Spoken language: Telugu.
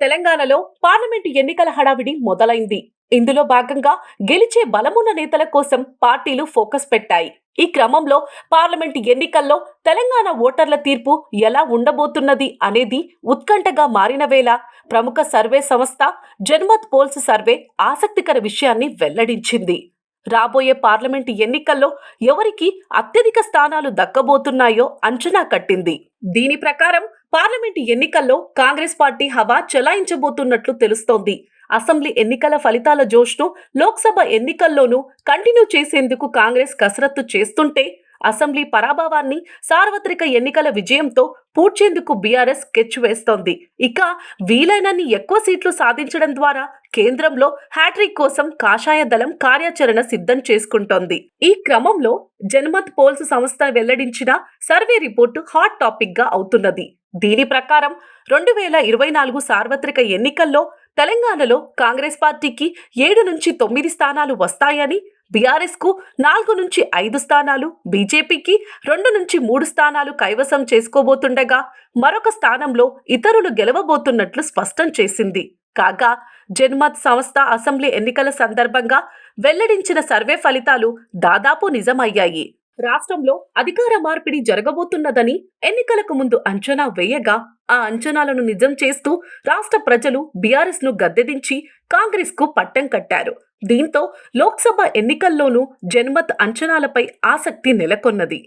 తెలంగాణలో పార్లమెంటు ఎన్నికల హడావిడి మొదలైంది. ఇందులో భాగంగా గెలిచే బలమున్న నేతల కోసం పార్టీలు ఫోకస్ పెట్టాయి. ఈ క్రమంలో పార్లమెంటు ఎన్నికల్లో తెలంగాణ ఓటర్ల తీర్పు ఎలా ఉండబోతున్నది అనేది ఉత్కంఠగా మారిన వేళ ప్రముఖ సర్వే సంస్థ జన్మత్ పోల్స్ సర్వే ఆసక్తికర విషయాన్ని వెల్లడించింది. రాబోయే పార్లమెంటు ఎన్నికల్లో ఎవరికి అత్యధిక స్థానాలు దక్కబోతున్నాయో అంచనా కట్టింది. దీని ప్రకారం పార్లమెంటు ఎన్నికల్లో కాంగ్రెస్ పార్టీ హవా చెలాయించబోతున్నట్లు తెలుస్తోంది. అసెంబ్లీ ఎన్నికల ఫలితాల జోష్ను లోక్సభ ఎన్నికల్లోనూ కంటిన్యూ చేసేందుకు కాంగ్రెస్ కసరత్తు చేస్తుంటే అసెంబ్లీ పరాభవాన్ని సార్వత్రిక ఎన్నికల విజయంతో పూడ్చేందుకు బీఆర్ఎస్ స్కెచ్ వేస్తోంది. ఇక వీలైనన్ని ఎక్కువ సీట్లు సాధించడం ద్వారా కేంద్రంలో హ్యాట్రిక్ కోసం కాషాయ దళం కార్యాచరణ సిద్ధం చేసుకుంటోంది. ఈ క్రమంలో జన్మత్ పోల్స్ సంస్థ వెల్లడించిన సర్వే రిపోర్టు హాట్ టాపిక్గా అవుతున్నది. దీని ప్రకారం రెండు వేల ఇరవై నాలుగు సార్వత్రిక ఎన్నికల్లో తెలంగాణలో కాంగ్రెస్ పార్టీకి ఏడు నుంచి తొమ్మిది స్థానాలు వస్తాయని బీఆర్ఎస్కు నాలుగు నుంచి ఐదు స్థానాలు బీజేపీకి రెండు నుంచి మూడు స్థానాలు కైవసం చేసుకోబోతుండగా మరొక స్థానంలో ఇతరులు గెలవబోతున్నట్లు స్పష్టం చేసింది. కాగా జన్మత్ సంస్థ అసెంబ్లీ ఎన్నికల సందర్భంగా వెల్లడించిన సర్వే ఫలితాలు దాదాపు నిజమయ్యాయి. రాష్ట్రంలో అధికార మార్పిడి జరగబోతున్నదని ఎన్నికలకు ముందు అంచనా వేయగా ఆ అంచనాలను నిజం చేస్తూ రాష్ట్ర ప్రజలు బీఆర్ఎస్ను గద్దెదించి కాంగ్రెస్కు పట్టం కట్టారు. దీంతో లోక్సభ ఎన్నికల్లోనూ జన్మత్ అంచనాలపై ఆసక్తి నెలకొన్నది.